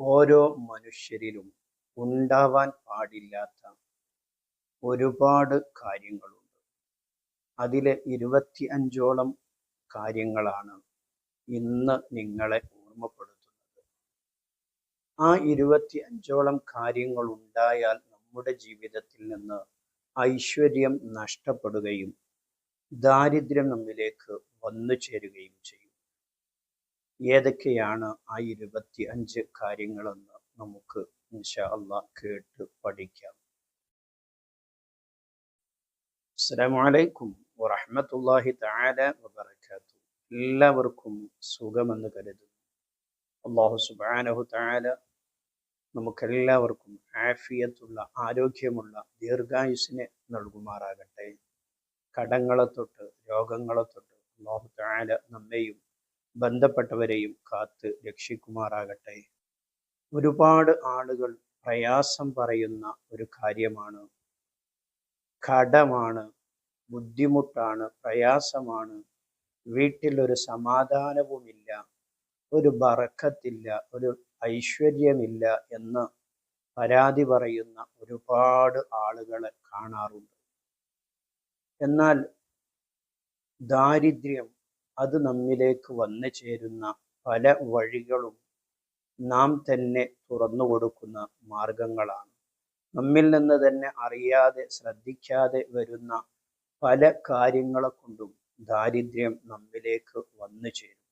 ഓരോ മനുഷ്യരിലും ഉണ്ടാവാൻ പാടില്ലാത്ത ഒരുപാട് കാര്യങ്ങളുണ്ട്. അതിലെ ഇരുപത്തി അഞ്ചോളം കാര്യങ്ങളാണ് ഇന്ന് നിങ്ങളെ ഓർമ്മപ്പെടുത്തുന്നത്. ആ ഇരുപത്തി അഞ്ചോളം കാര്യങ്ങൾ ഉണ്ടായാൽ നമ്മുടെ ജീവിതത്തിൽ നിന്ന് ഐശ്വര്യം നഷ്ടപ്പെടുകയും ദാരിദ്ര്യം നമ്മിലേക്ക് വന്നു ചേരുകയും ചെയ്യും. ഏതൊക്കെയാണ് ആ ഇരുപത്തി അഞ്ച് കാര്യങ്ങളെന്ന് നമുക്ക് ഇൻഷാ അള്ളാ കേട്ട് പഠിക്കാം. അസ്സലാമലൈക്കും അലൈക്കും വറഹ്മത്തുള്ളാഹി തആല വബറകാത്തു എല്ലാവർക്കും സുഖമെന്ന് കരുതുന്നു. അള്ളാഹു സുബാനഹു തആല നമുക്കെല്ലാവർക്കും ആഫിയത്തുള്ള ആരോഗ്യമുള്ള ദീർഘായുസിനെ നൽകുമാറാകട്ടെ. കടങ്ങളെ തൊട്ട് രോഗങ്ങളെ തൊട്ട് അള്ളാഹു തആല നമ്മെയും ബന്ധപ്പെട്ടവരെയും കാത്ത് രക്ഷിക്കുമാറാകട്ടെ. ഒരുപാട് ആളുകൾ പ്രയാസം പറയുന്ന ഒരു കാര്യമാണ്. കടമാണ് ബുദ്ധിമുട്ടാണ് പ്രയാസമാണ്. വീട്ടിലൊരു സമാധാനവുമില്ല ഒരു ബറക്കത്തില്ല ഒരു ഐശ്വര്യമില്ല എന്ന് പരാതി പറയുന്ന ഒരുപാട് ആളുകളെ കാണാറുണ്ട്. എന്നാൽ ദാരിദ്ര്യം അത് നമ്മിലേക്ക് വന്നു ചേരുന്ന പല വഴികളും നാം തന്നെ തുറന്നു കൊടുക്കുന്ന മാർഗങ്ങളാണ്. നമ്മിൽ നിന്ന് തന്നെ അറിയാതെ ശ്രദ്ധിക്കാതെ വരുന്ന പല കാര്യങ്ങളെ കൊണ്ടും ദാരിദ്ര്യം നമ്മിലേക്ക് വന്നു ചേരും.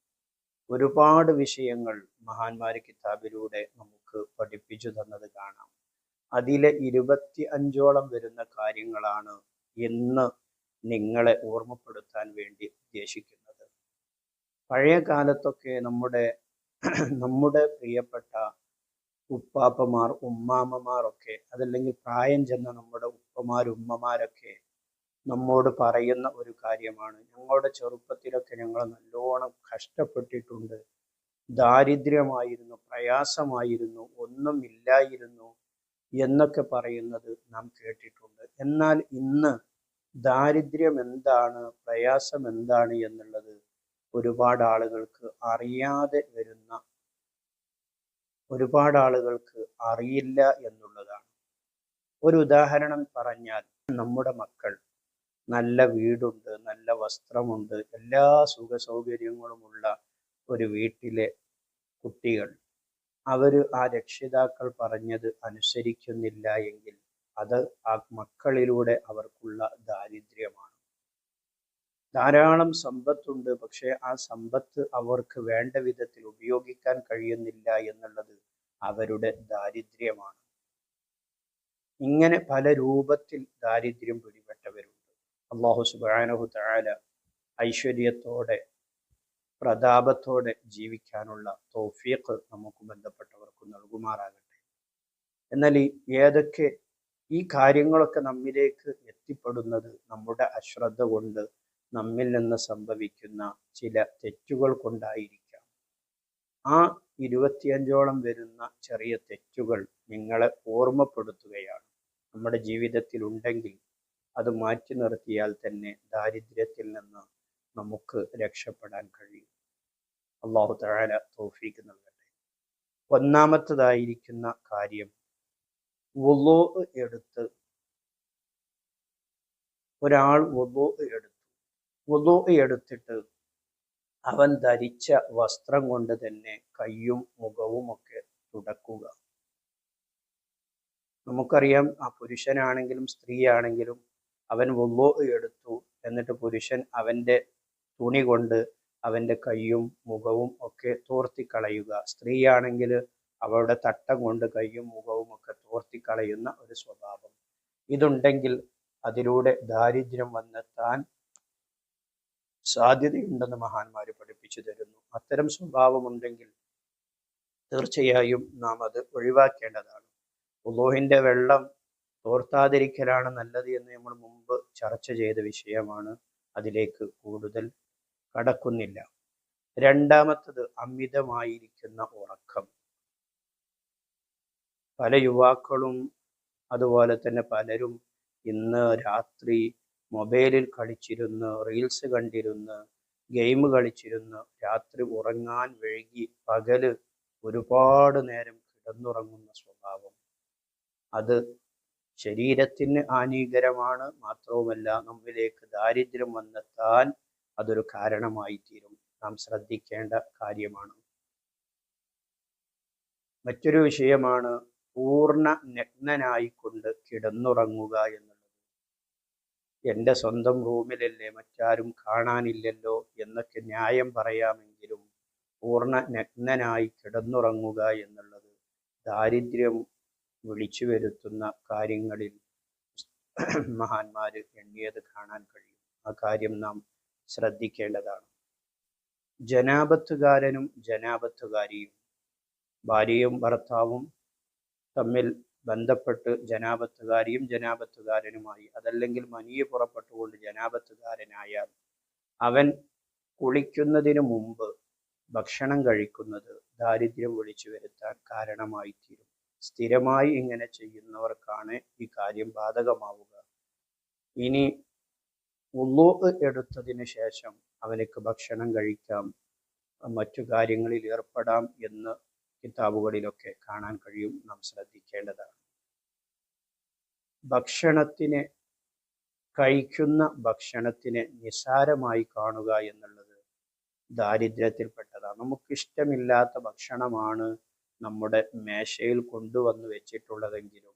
ഒരുപാട് വിഷയങ്ങൾ മഹാന്മാര് കിതാബിലൂടെ നമുക്ക് പഠിപ്പിച്ചു തന്നത് കാണാം. അതിലെ ഇരുപത്തി അഞ്ചോളം വരുന്ന കാര്യങ്ങളാണ് ഇന്ന് നിങ്ങളെ ഓർമ്മപ്പെടുത്താൻ വേണ്ടി ഉദ്ദേശിക്കുന്നത്. പഴയ കാലത്തൊക്കെ നമ്മുടെ നമ്മുടെ പ്രിയപ്പെട്ട ഉപ്പാപ്പമാർ ഉമ്മാമ്മമാർ ഒക്കെ അതല്ലെങ്കിൽ പ്രായം ചെന്ന നമ്മുടെ ഉപ്പമാർ ഉമ്മമാരൊക്കെ നമ്മോട് പറയുന്ന ഒരു കാര്യമാണ്. ഞങ്ങളുടെ ചെറുപ്പത്തിലൊക്കെ ഞങ്ങൾ നല്ലോണം കഷ്ടപ്പെട്ടിട്ടുണ്ട്. ദാരിദ്ര്യമായിരുന്നു പ്രയാസമായിരുന്നു ഒന്നും ഇല്ലായിരുന്നു എന്നൊക്കെ പറയുന്നത് നാം കേട്ടിട്ടുണ്ട്. എന്നാൽ ഇന്ന് ദാരിദ്ര്യം എന്താണ് പ്രയാസം എന്താണ് എന്നുള്ളത് ഒരുപാട് ആളുകൾക്ക് അറിയാതെ വരുന്ന ഒരുപാട് ആളുകൾക്ക് അറിയില്ല എന്നുള്ളതാണ്. ഒരു ഉദാഹരണം പറഞ്ഞാൽ നമ്മുടെ മക്കൾ നല്ല വീടുണ്ട് നല്ല വസ്ത്രമുണ്ട് എല്ലാ സുഖ സൗകര്യങ്ങളുമുള്ള ഒരു വീട്ടിലെ കുട്ടികൾ. അവർ ആ രക്ഷിതാക്കൾ പറഞ്ഞത് അനുസരിക്കുന്നില്ല എങ്കിൽ അത് ആ മക്കളിലൂടെ അവർക്കുള്ള ദാരിദ്ര്യമാണ്. ധാരാളം സമ്പത്തുണ്ട് പക്ഷേ ആ സമ്പത്ത് അവർക്ക് വേണ്ട വിധത്തിൽ ഉപയോഗിക്കാൻ കഴിയുന്നില്ല എന്നുള്ളത് അവരുടെ ദാരിദ്ര്യമാണ്. ഇങ്ങനെ പല രൂപത്തിൽ ദാരിദ്ര്യം പിടിപെട്ടവരുണ്ട്. അള്ളാഹു സുബാനഹു താല ഐശ്വര്യത്തോടെ പ്രതാപത്തോടെ ജീവിക്കാനുള്ള തോഫീഖ് നമുക്ക് ബന്ധപ്പെട്ടവർക്ക് നൽകുമാറാകട്ടെ. എന്നാൽ ഏതൊക്കെ ഈ കാര്യങ്ങളൊക്കെ നമ്മിലേക്ക് എത്തിപ്പെടുന്നത് നമ്മുടെ അശ്രദ്ധ കൊണ്ട് നമ്മിൽ നിന്ന് സംഭവിക്കുന്ന ചില തെറ്റുകൾ കൊണ്ടായിരിക്കാം ആ ഇരുപത്തിയഞ്ചോളം വരുന്ന ചെറിയ തെറ്റുകൾ നിങ്ങളെ ഓർമ്മപ്പെടുത്തുകയാണ്. നമ്മുടെ ജീവിതത്തിൽ ഉണ്ടെങ്കിൽ അത് മാറ്റി നിർത്തിയാൽ തന്നെ ദാരിദ്ര്യത്തിൽ നിന്ന് നമുക്ക് രക്ഷപ്പെടാൻ കഴിയും. അള്ളാഹു തആല തോഫിക്ക് നൽകട്ടെ. ഒന്നാമത്തതായിരിക്കുന്ന കാര്യം വുളൂ എടുത്ത് ഒരാൾ വുളൂ എടുത്തു വുളൂ എടുത്തിട്ട് അവൻ ധരിച്ച വസ്ത്രം കൊണ്ട് തന്നെ കയ്യും മുഖവും ഒക്കെ തുടക്കുക. നമുക്കറിയാം ആ പുരുഷനാണെങ്കിലും സ്ത്രീയാണെങ്കിലും അവൻ വുളൂ എടുത്തു എന്നിട്ട് പുരുഷൻ അവന്റെ തുണി കൊണ്ട് അവന്റെ കയ്യും മുഖവും ഒക്കെ തോർത്തിക്കളയുക. സ്ത്രീയാണെങ്കിൽ അവളുടെ തട്ടം കൊണ്ട് കയ്യും മുഖവും ഒക്കെ തോർത്തിക്കളയുന്ന ഒരു സ്വഭാവം. ഇതുണ്ടെങ്കിൽ അതിലൂടെ ദാരിദ്ര്യം വന്നെത്താൻ സാധ്യതയുണ്ടെന്ന് മഹാന്മാര് പഠിപ്പിച്ചു തരുന്നു. അത്തരം സ്വഭാവമുണ്ടെങ്കിൽ തീർച്ചയായും നാം അത് ഒഴിവാക്കേണ്ടതാണ്. ഉലോഹിന്റെ വെള്ളം തോർത്താതിരിക്കലാണ് നല്ലത് എന്ന് നമ്മൾ മുമ്പ് ചർച്ച ചെയ്ത വിഷയമാണ്. അതിലേക്ക് കൂടുതൽ കടക്കുന്നില്ല. രണ്ടാമത്തത് അമിതമായിരിക്കുന്ന ഉറക്കം. പല യുവാക്കളും അതുപോലെ തന്നെ പലരും ഇന്ന് രാത്രി മൊബൈലിൽ കളിച്ചിരുന്ന് റീൽസ് കണ്ടിരുന്ന് ഗെയിം കളിച്ചിരുന്ന് രാത്രി ഉറങ്ങാൻ വൈകി പകൽ ഒരുപാട് നേരം കിടന്നുറങ്ങുന്ന സ്വഭാവം. അത് ശരീരത്തിന് ഹാനികരമാണ്. മാത്രവുമല്ല നമ്മിലേക്ക് ദാരിദ്ര്യം വന്നെത്താൻ അതൊരു കാരണമായി തീരും നാം ശ്രദ്ധിക്കേണ്ട കാര്യമാണ്. മറ്റൊരു വിഷയമാണ് പൂർണ നഗ്നനായിക്കൊണ്ട് കിടന്നുറങ്ങുക എന്നുള്ളത് എന്റെ സ്വന്തം റൂമിലല്ലേ മറ്റാരും കാണാനില്ലല്ലോ എന്നൊക്കെ ന്യായം പറയാമെങ്കിലും പൂർണ നഗ്നനായി കിടന്നുറങ്ങുക എന്നുള്ളത് ദാരിദ്ര്യം വിളിച്ചു വരുത്തുന്ന കാര്യങ്ങളിൽ മഹാന്മാര് എണ്ണിയത് കാണാൻ കഴിയും. ആ കാര്യം നാം ശ്രദ്ധിക്കേണ്ടതാണ്. ജനാപത്തുകാരനും ജനാപത്തുകാരിയും ഭാര്യയും ഭർത്താവും തമ്മിൽ ബന്ധപ്പെട്ട് ജനാപത്തുകാരിയും ജനാപത്തുകാരനുമായി അതല്ലെങ്കിൽ മനിയെ പുറപ്പെട്ടുകൊണ്ട് ജനാപത്തുകാരനായാൽ അവൻ കുളിക്കുന്നതിന് മുമ്പ് ഭക്ഷണം കഴിക്കുന്നത് ദാരിദ്ര്യം വിളിച്ചു വരുത്താൻ കാരണമായി തീരും സ്ഥിരമായി ഇങ്ങനെ ചെയ്യുന്നവർക്കാണ് ഈ കാര്യം ബാധകമാവുക. ഇനി ഉള്ളൂ എടുത്തതിന് ശേഷം അവനക്ക് ഭക്ഷണം കഴിക്കാം മറ്റു കാര്യങ്ങളിൽ ഏർപ്പെടാം എന്ന് കിതാബുകളിലൊക്കെ കാണാൻ കഴിയും നാം ശ്രദ്ധിക്കേണ്ടതാണ്. ഭക്ഷണത്തിനെ കഴിക്കുന്ന ഭക്ഷണത്തിനെ നിസാരമായി കാണുക എന്നുള്ളത് ദാരിദ്ര്യത്തിൽപ്പെട്ടതാണ്. നമുക്കിഷ്ടമില്ലാത്ത ഭക്ഷണമാണ് നമ്മുടെ മേശയിൽ കൊണ്ടുവന്ന് വെച്ചിട്ടുള്ളതെങ്കിലും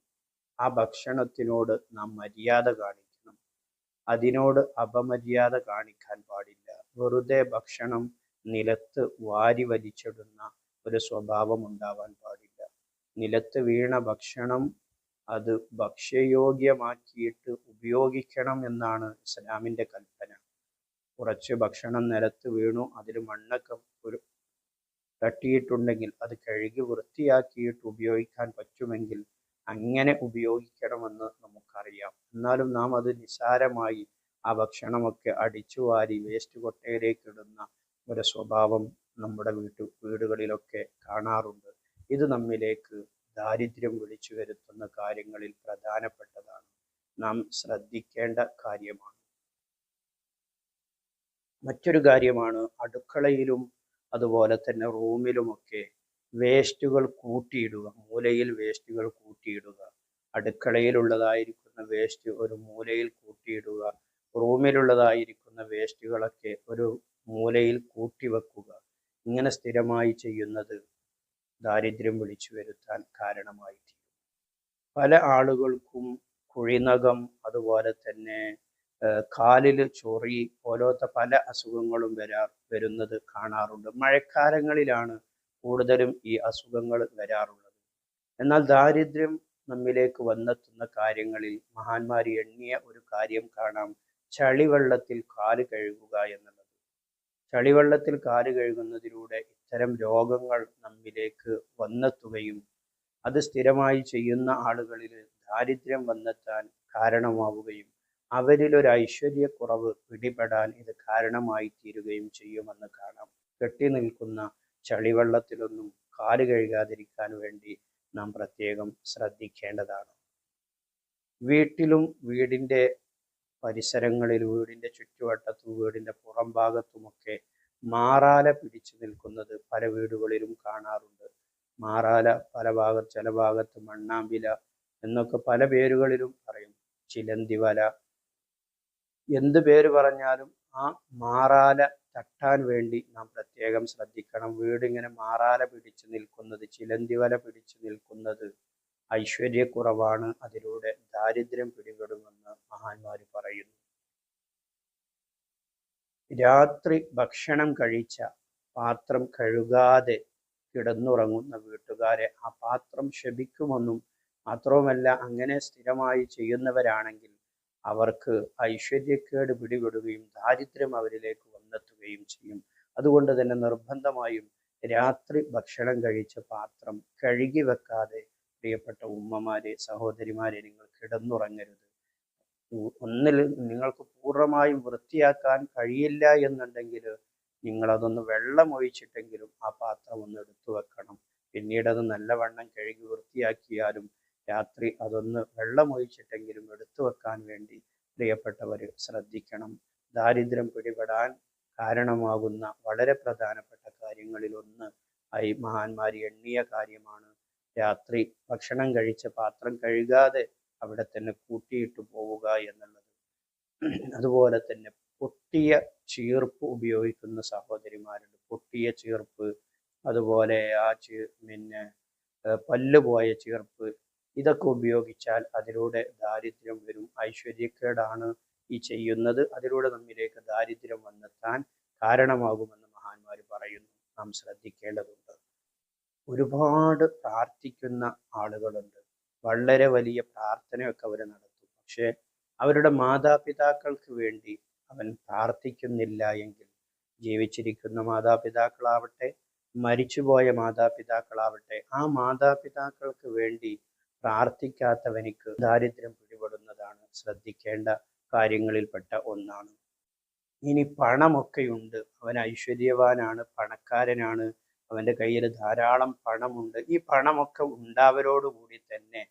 ആ ഭക്ഷണത്തിനോട് നാം മര്യാദ കാണിക്കണം. അതിനോട് അപമര്യാദ കാണിക്കാൻ പാടില്ല. വെറുതെ ഭക്ഷണം നിലത്ത് വാരി വലിച്ചിടുന്ന ഒരു സ്വഭാവം ഉണ്ടാവാൻ പാടില്ല. നിലത്ത് വീണ ഭക്ഷണം അത് ഭക്ഷ്യയോഗ്യമാക്കിയിട്ട് ഉപയോഗിക്കണം എന്നാണ് ഇസ്ലാമിന്റെ കൽപ്പന. കുറച്ച് ഭക്ഷണം നിലത്ത് വീണു അതിൽ മണ്ണൊക്കെ ഒരു തട്ടിയിട്ടുണ്ടെങ്കിൽ അത് കഴുകി വൃത്തിയാക്കിയിട്ട് ഉപയോഗിക്കാൻ പറ്റുമെങ്കിൽ അങ്ങനെ ഉപയോഗിക്കണമെന്ന് നമുക്കറിയാം. എന്നാലും നാം അത് നിസ്സാരമായി ആ ഭക്ഷണമൊക്കെ അടിച്ചു വാരി വേസ്റ്റ് കൊട്ടയിലേക്ക് ഇടുന്ന ഒരു സ്വഭാവം നമ്മുടെ വീട്ടു വീടുകളിലൊക്കെ കാണാറുണ്ട്. ഇത് നമ്മിലേക്ക് ദാരിദ്ര്യം വിളിച്ചു വരുത്തുന്ന കാര്യങ്ങളിൽ പ്രധാനപ്പെട്ടതാണ്. നാം ശ്രദ്ധിക്കേണ്ട കാര്യമാണ്. മറ്റൊരു കാര്യമാണ് അടുക്കളയിലും അതുപോലെ തന്നെ റൂമിലുമൊക്കെ വേസ്റ്റുകൾ കൂട്ടിയിടുക മൂലയിൽ വേസ്റ്റുകൾ കൂട്ടിയിടുക. അടുക്കളയിലുള്ളതായിരിക്കുന്ന വേസ്റ്റ് ഒരു മൂലയിൽ കൂട്ടിയിടുക. റൂമിലുള്ളതായിരിക്കുന്ന വേസ്റ്റുകളൊക്കെ ഒരു മൂലയിൽ കൂട്ടിവെക്കുക. ഇങ്ങനെ സ്ഥിരമായി ചെയ്യുന്നത് ദാരിദ്ര്യം വിളിച്ചു വരുത്താൻ കാരണമായി പല ആളുകൾക്കും കുഴിനകം അതുപോലെ തന്നെ കാലിൽ ചൊറി പോലത്തെ പല അസുഖങ്ങളും വരാ വരുന്നത് കാണാറുണ്ട്. മഴക്കാലങ്ങളിലാണ് കൂടുതലും ഈ അസുഖങ്ങൾ വരാറുള്ളത്. എന്നാൽ ദാരിദ്ര്യം നമ്മിലേക്ക് വന്നെത്തുന്ന കാര്യങ്ങളിൽ മഹാന്മാർ എണ്ണിയ ഒരു കാര്യം കാണാം. ചളിവെള്ളത്തിൽ കാൽ കഴുകുക എന്നുള്ളത്. ചളിവെള്ളത്തിൽ കാൽ കഴുകുന്നതിലൂടെ ഇത്തരം രോഗങ്ങൾ നമ്മിലേക്ക് വന്നെത്തുകയും അത് സ്ഥിരമായി ചെയ്യുന്ന ആളുകളിൽ ദാരിദ്ര്യം വന്നെത്താൻ കാരണമാവുകയും അവരിൽ ഒരു ഐശ്വര്യക്കുറവ് പിടിപെടാൻ ഇത് കാരണമായി തീരുകയും ചെയ്യുമെന്ന് കാണാം. കെട്ടി നിൽക്കുന്ന ചളിവെള്ളത്തിലൊന്നും കാൽ കഴുകാതിരിക്കാൻ വേണ്ടി നാം പ്രത്യേകം ശ്രദ്ധിക്കേണ്ടതാണ്. വീട്ടിലും വീടിന്റെ പരിസരങ്ങളിൽ വീടിന്റെ ചുറ്റുവട്ടത്തും വീടിന്റെ പുറം ഭാഗത്തുമൊക്കെ മാറാല പിടിച്ചു നിൽക്കുന്നത് പല വീടുകളിലും കാണാറുണ്ട്. മാറാല പല ഭാഗ ചില ഭാഗത്ത് മണ്ണാമ്പില എന്നൊക്കെ പല പേരുകളിലും പറയും. ചിലന്തി വല എന്ത് പേര് പറഞ്ഞാലും ആ മാറാല തട്ടാൻ വേണ്ടി നാം പ്രത്യേകം ശ്രദ്ധിക്കണം. വീടിങ്ങനെ മാറാല പിടിച്ചു നിൽക്കുന്നത് ചിലന്തി വല പിടിച്ചു നിൽക്കുന്നത് ഐശ്വര്യക്കുറവാണ്. അതിലൂടെ ദാരിദ്ര്യം പിടിപെടുമെന്ന് മഹാന്മാർ പറയുന്നു. രാത്രി ഭക്ഷണം കഴിച്ച പാത്രം കഴുകാതെ കിടന്നുറങ്ങുന്ന വീട്ടുകാരെ ആ പാത്രം ശപിക്കുമെന്നും മാത്രവുമല്ല അങ്ങനെ സ്ഥിരമായി ചെയ്യുന്നവരാണെങ്കിൽ അവർക്ക് ഐശ്വര്യക്കേട് പിടിപെടുകയും ദാരിദ്ര്യം അവരിലേക്ക് വന്നെത്തുകയും ചെയ്യും. അതുകൊണ്ട് തന്നെ നിർബന്ധമായും രാത്രി ഭക്ഷണം കഴിച്ച പാത്രം കഴുകി വെക്കാതെ പ്രിയപ്പെട്ട ഉമ്മമാരെ സഹോദരിമാരെ നിങ്ങൾ കിടന്നുറങ്ങരുത്. ഒന്നിൽ നിങ്ങൾക്ക് പൂർണമായും വൃത്തിയാക്കാൻ കഴിയില്ല എന്നുണ്ടെങ്കിൽ നിങ്ങളതൊന്ന് വെള്ളം ഒഴിച്ചിട്ടെങ്കിലും ആ പാത്രം ഒന്ന് എടുത്തു വെക്കണം. പിന്നീട് അത് നല്ലവണ്ണം കഴുകി വൃത്തിയാക്കിയാലും രാത്രി അതൊന്ന് വെള്ളം ഒഴിച്ചിട്ടെങ്കിലും എടുത്തു വെക്കാൻ വേണ്ടി പ്രിയപ്പെട്ടവർ ശ്രദ്ധിക്കണം. ദാരിദ്ര്യം പിടിപെടാൻ കാരണമാകുന്ന വളരെ പ്രധാനപ്പെട്ട കാര്യങ്ങളിൽ ഒന്ന് ഈ മഹാന്മാർ എണ്ണിയ കാര്യമാണ്. രാത്രി ഭക്ഷണം കഴിച്ച പാത്രം കഴുകാതെ അവിടെ തന്നെ കൂട്ടിയിട്ട് പോവുക എന്നുള്ളത്. അതുപോലെ തന്നെ പൊട്ടിയ ചീർപ്പ് ഉപയോഗിക്കുന്ന സഹോദരിമാരുണ്ട്. പൊട്ടിയ ചീർപ്പ് അതുപോലെ ആ ചീ പിന്നെ ഏർ പല്ല് പോയ ചീർപ്പ് ഇതൊക്കെ ഉപയോഗിച്ചാൽ അതിലൂടെ ദാരിദ്ര്യം വരും. ഐശ്വര്യക്കേടാണ് ഈ ചെയ്യുന്നത്. അതിലൂടെ നമ്മിലേക്ക് ദാരിദ്ര്യം വന്നെത്താൻ കാരണമാകുമെന്ന് മഹാന്മാർ പറയുന്നു. നാം ശ്രദ്ധിക്കേണ്ടതുണ്ട്. ഒരുപാട് പ്രാർത്ഥിക്കുന്ന ആളുകളുണ്ട്. വളരെ വലിയ പ്രാർത്ഥനയൊക്കെ അവർ നടത്തും. പക്ഷേ അവരുടെ മാതാപിതാക്കൾക്ക് വേണ്ടി അവൻ പ്രാർത്ഥിക്കുന്നില്ല എങ്കിൽ ജീവിച്ചിരിക്കുന്ന മാതാപിതാക്കളാവട്ടെ മരിച്ചുപോയ മാതാപിതാക്കളാവട്ടെ ആ മാതാപിതാക്കൾക്ക് വേണ്ടി പ്രാർത്ഥിക്കാത്തവനിക്ക് ദാരിദ്ര്യം പിടിപെടുന്നതാണ് ശ്രദ്ധിക്കേണ്ട കാര്യങ്ങളിൽപ്പെട്ട ഒന്നാണ്. ഇനി പണമൊക്കെയുണ്ട്. അവൻ ഐശ്വര്യവാനാണ് പണക്കാരനാണ്. അവന്റെ കയ്യിൽ ധാരാളം പണമുണ്ട്. ഈ പണമൊക്കെ ഉണ്ടാവരോടുകൂടി തന്നെ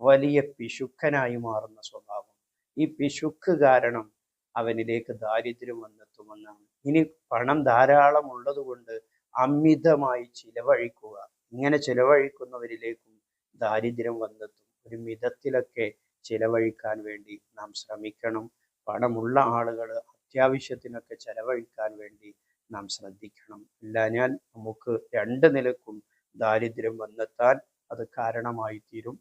വലിയ പിശുക്കനായി മാറുന്ന സ്വഭാവം. ഈ പിശുക്ക് കാരണം അവനിലേക്ക് ദാരിദ്ര്യം വന്നെത്തുമെന്നാണ്. ഇനി പണം ധാരാളം ഉള്ളതുകൊണ്ട് അമിതമായി ചിലവഴിക്കുക. ഇങ്ങനെ ചിലവഴിക്കുന്നവരിലേക്കും ദാരിദ്ര്യം വന്നെത്തും. ഒരു മിതത്തിലൊക്കെ ചിലവഴിക്കാൻ വേണ്ടി നാം ശ്രമിക്കണം. പണമുള്ള ആളുകൾ അത്യാവശ്യത്തിനൊക്കെ ചിലവഴിക്കാൻ വേണ്ടി നാം ശ്രദ്ധിക്കണം. ഇല്ലാഞ്ഞാൽ നമുക്ക് രണ്ട് നിലക്കും ദാരിദ്ര്യം വന്നെത്താൻ അത് കാരണമായി തീരും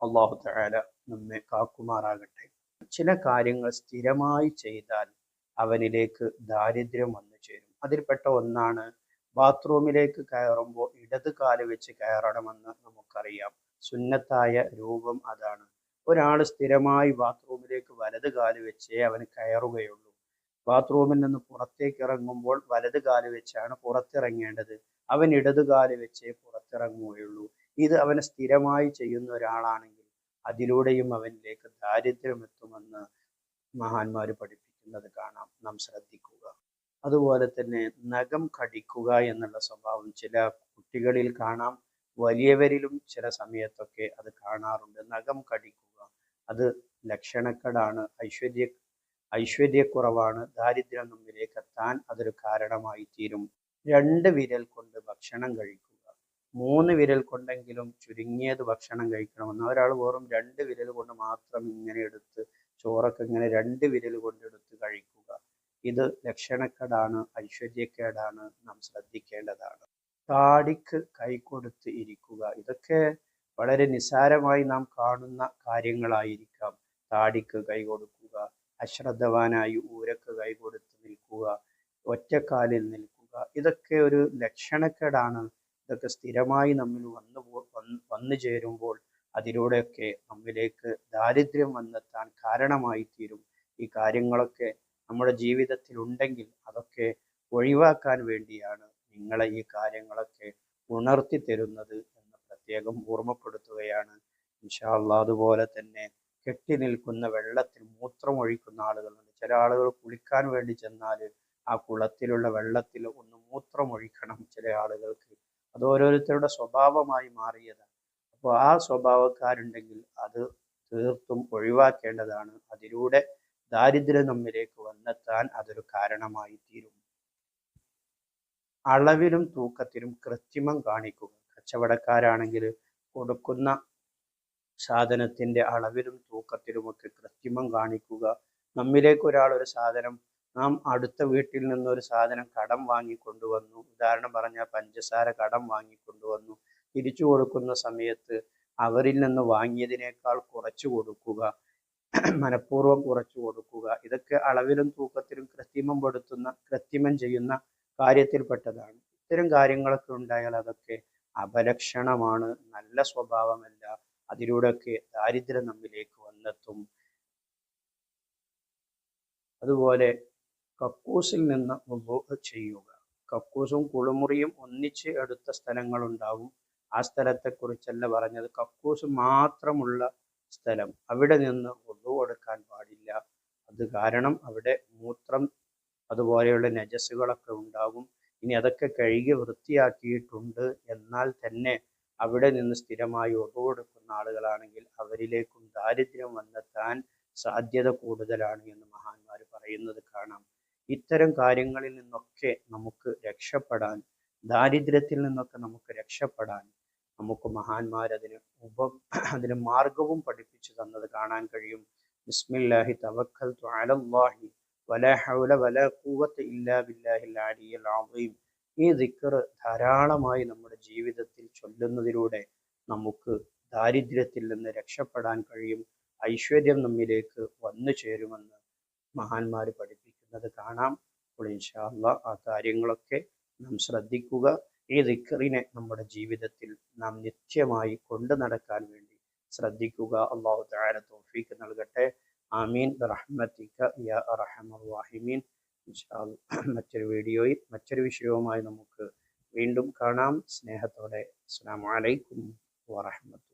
അള്ളാഹു തആല നമ്മെ കാക്കുമാറാകട്ടെ. ചില കാര്യങ്ങൾ സ്ഥിരമായി ചെയ്താൽ അവനിലേക്ക് ദാരിദ്ര്യം വന്നു ചേരും. അതിൽപ്പെട്ട ഒന്നാണ് ബാത്റൂമിലേക്ക് കയറുമ്പോൾ ഇടത് കാൽ വെച്ച് കയറണമെന്ന് നമുക്കറിയാം. സുന്നത്തായ രൂപം അതാണ്. ഒരാൾ സ്ഥിരമായി ബാത്റൂമിലേക്ക് വലത് കാൽ വെച്ചേ അവന് കയറുകയുള്ളൂ. ബാത്റൂമിൽ നിന്ന് പുറത്തേക്ക് ഇറങ്ങുമ്പോൾ വലത് കാൽ വെച്ചാണ് പുറത്തിറങ്ങേണ്ടത്. അവൻ ഇടത് കാൽ വെച്ചേ പുറത്തിറങ്ങുകയുള്ളൂ. ഇത് അവൻ സ്ഥിരമായി ചെയ്യുന്ന ഒരാളാണെങ്കിൽ അതിലൂടെയും അവനിലേക്ക് ദാരിദ്ര്യം എത്തുമെന്ന് മഹാന്മാർ പഠിപ്പിക്കുന്നത് കാണാം. നാം ശ്രദ്ധിക്കുക. അതുപോലെ തന്നെ നഖം കടിക്കുക എന്നുള്ള സ്വഭാവം ചില കുട്ടികളിൽ കാണാം. വലിയവരിലും ചില സമയത്തൊക്കെ അത് കാണാറുണ്ട്. നഖം കടിക്കുക അത് ലക്ഷണക്കേടാണ്. ഐശ്വര്യ ഐശ്വര്യക്കുറവാണ്. ദാരിദ്ര്യം നമ്മിലേക്ക് എത്താൻ അതൊരു കാരണമായി തീരും രണ്ട് വിരൽ കൊണ്ട് ഭക്ഷണം കഴിക്കുക. മൂന്ന് വിരൽ കൊണ്ടെങ്കിലും ചുരുങ്ങിയത് ഭക്ഷണം കഴിക്കണമെന്ന്. ഒരാൾ വെറും രണ്ട് വിരൽ കൊണ്ട് മാത്രം ഇങ്ങനെ എടുത്ത് ചോറൊക്കെ ഇങ്ങനെ രണ്ട് വിരൽ കൊണ്ട് എടുത്ത് കഴിക്കുക. ഇത് ലക്ഷണക്കേടാണ് ഐശ്വര്യക്കേടാണ് നാം ശ്രദ്ധിക്കേണ്ടതാണ്. താടിക്ക് കൈകൊടുത്ത് ഇരിക്കുക. ഇതൊക്കെ വളരെ നിസാരമായി നാം കാണുന്ന കാര്യങ്ങളായിരിക്കാം. താടിക്ക് കൈ കൊടുക്കുക. അശ്രദ്ധവാനായി ഊരക്ക് കൈ കൊടുത്ത് നിൽക്കുക ഒറ്റക്കാലിൽ നിൽക്കുക ഇതൊക്കെ ഒരു ലക്ഷണക്കേടാണ്. ഇതൊക്കെ സ്ഥിരമായി നമ്മിൽ വന്നു വന്നു ചേരുമ്പോൾ അതിലൂടെയൊക്കെ നമ്മിലേക്ക് ദാരിദ്ര്യം വന്നെത്താൻ കാരണമായി തീരും ഈ കാര്യങ്ങളൊക്കെ നമ്മുടെ ജീവിതത്തിൽ ഉണ്ടെങ്കിൽ അതൊക്കെ ഒഴിവാക്കാൻ വേണ്ടിയാണ് നിങ്ങളെ ഈ കാര്യങ്ങളൊക്കെ ഉണർത്തി തരുന്നത് എന്ന് പ്രത്യേകം ഓർമ്മപ്പെടുത്തുകയാണ്. ഇൻഷാ അള്ളാഹ് അതുപോലെ തന്നെ കെട്ടി നിൽക്കുന്ന വെള്ളത്തിൽ മൂത്രം ഒഴിക്കുന്ന ആളുകളുണ്ട്. ചില ആളുകൾ കുളിക്കാൻ വേണ്ടി ചെന്നാൽ ആ കുളത്തിലുള്ള വെള്ളത്തിൽ ഒന്ന് മൂത്രം ഒഴിക്കണം ചില ആളുകൾക്ക്. അത് ഓരോരുത്തരുടെ സ്വഭാവമായി മാറിയതാണ്. അപ്പോൾ ആ സ്വഭാവക്കാരുണ്ടെങ്കിൽ അത് തീർത്തും ഒഴിവാക്കേണ്ടതാണ്. അതിലൂടെ ദാരിദ്ര്യം നമ്മിലേക്ക് വന്നെത്താൻ അതൊരു കാരണമായി തീരും. അളവിലും തൂക്കത്തിലും കൃത്രിമം കാണിക്കുക. കച്ചവടക്കാരാണെങ്കിൽ കൊടുക്കുന്ന സാധനത്തിന്റെ അളവിലും തൂക്കത്തിലുമൊക്കെ കൃത്രിമം കാണിക്കുക. നമ്മിലേക്ക് ഒരാൾ ഒരു സാധനം നാം അടുത്ത വീട്ടിൽ നിന്ന് ഒരു സാധനം കടം വാങ്ങി കൊണ്ടുവന്നു. ഉദാഹരണം പറഞ്ഞാൽ പഞ്ചസാര കടം വാങ്ങി കൊണ്ടുവന്നു. തിരിച്ചു കൊടുക്കുന്ന സമയത്ത് അവരിൽ നിന്ന് വാങ്ങിയതിനേക്കാൾ കുറച്ചു കൊടുക്കുക. മനഃപൂർവം കുറച്ചു കൊടുക്കുക. ഇതൊക്കെ അളവിലും തൂക്കത്തിലും കൃത്രിമം പെടുത്തുന്ന കൃത്രിമം ചെയ്യുന്ന കാര്യത്തിൽപ്പെട്ടതാണ്. ഇത്തരം കാര്യങ്ങളൊക്കെ ഉണ്ടായാൽ അതൊക്കെ അപലക്ഷണമാണ്. നല്ല സ്വഭാവമല്ല. അതിലൂടെയൊക്കെ ദാരിദ്ര്യം നമ്മിലേക്ക് വന്നെത്തും. അതുപോലെ കക്കൂസിൽ നിന്ന് വുളു ചെയ്യുക. കക്കൂസും കുളിമുറിയും ഒന്നിച്ച് എടുത്ത സ്ഥലങ്ങളുണ്ടാവും. ആ സ്ഥലത്തെക്കുറിച്ചല്ല പറഞ്ഞത്. കക്കൂസ് മാത്രമുള്ള സ്ഥലം. അവിടെ നിന്ന് വുളു എടുക്കാൻ പാടില്ല. അത് കാരണം അവിടെ മൂത്രം അതുപോലെയുള്ള നജസ്സുകളൊക്കെ ഉണ്ടാകും. ഇനി അതൊക്കെ കഴുകി വൃത്തിയാക്കിയിട്ടുണ്ട്. എന്നാൽ തന്നെ അവിടെ നിന്ന് സ്ഥിരമായി ഉറവെടുക്കുന്ന ആളുകളാണെങ്കിൽ അവരിലേക്കും ദാരിദ്ര്യം വന്നെത്താൻ സാധ്യത കൂടുതലാണ് എന്ന് മഹാന്മാർ പറയുന്നത് കാണാം. ഇത്തരം കാര്യങ്ങളിൽ നിന്നൊക്കെ നമുക്ക് രക്ഷപ്പെടാൻ ദാരിദ്ര്യത്തിൽ നിന്നൊക്കെ നമുക്ക് രക്ഷപ്പെടാൻ നമുക്ക് മഹാന്മാർ അതിന് ഉപ അതിന് മാർഗവും പഠിപ്പിച്ചു തന്നത് കാണാൻ കഴിയും. ബിസ്മില്ലാഹി തവക്കൽ വലാ ഹൗല വലാ ഖുവത ഇല്ലാ ബില്ലാഹിൽ അലിയിൽ അളീം ഈ ദിക്ർ ധാരാളമായി നമ്മുടെ ജീവിതത്തിൽ ചൊല്ലുന്നതിലൂടെ നമുക്ക് ദാരിദ്ര്യത്തിൽ നിന്ന് രക്ഷപ്പെടാൻ കഴിയും. ഐശ്വര്യം നമ്മിലേക്ക് വന്നു ചേരുമെന്ന് മഹാന്മാർ പഠിപ്പിക്കുന്നത് കാണാം. അപ്പോൾ ഇൻഷാ അള്ളാഹ് ആ കാര്യങ്ങളൊക്കെ നാം ശ്രദ്ധിക്കുക. ഈ ദിക്കറിനെ നമ്മുടെ ജീവിതത്തിൽ നാം നിത്യമായി കൊണ്ടു നടക്കാൻ വേണ്ടി ശ്രദ്ധിക്കുക. അള്ളാഹു താര തോഫീക്ക് നൽകട്ടെ. ആമീൻ. റഹ്മത്തിക്ക യാ റഹീമീൻ. അല്ലാഹ്. മറ്റൊരു വീഡിയോയിൽ മറ്റൊരു വിഷയവുമായി നമുക്ക് വീണ്ടും കാണാം. സ്നേഹത്തോടെ. അസ്സാം അലൈക്കും വറഹ്മത്തുള്ളാഹി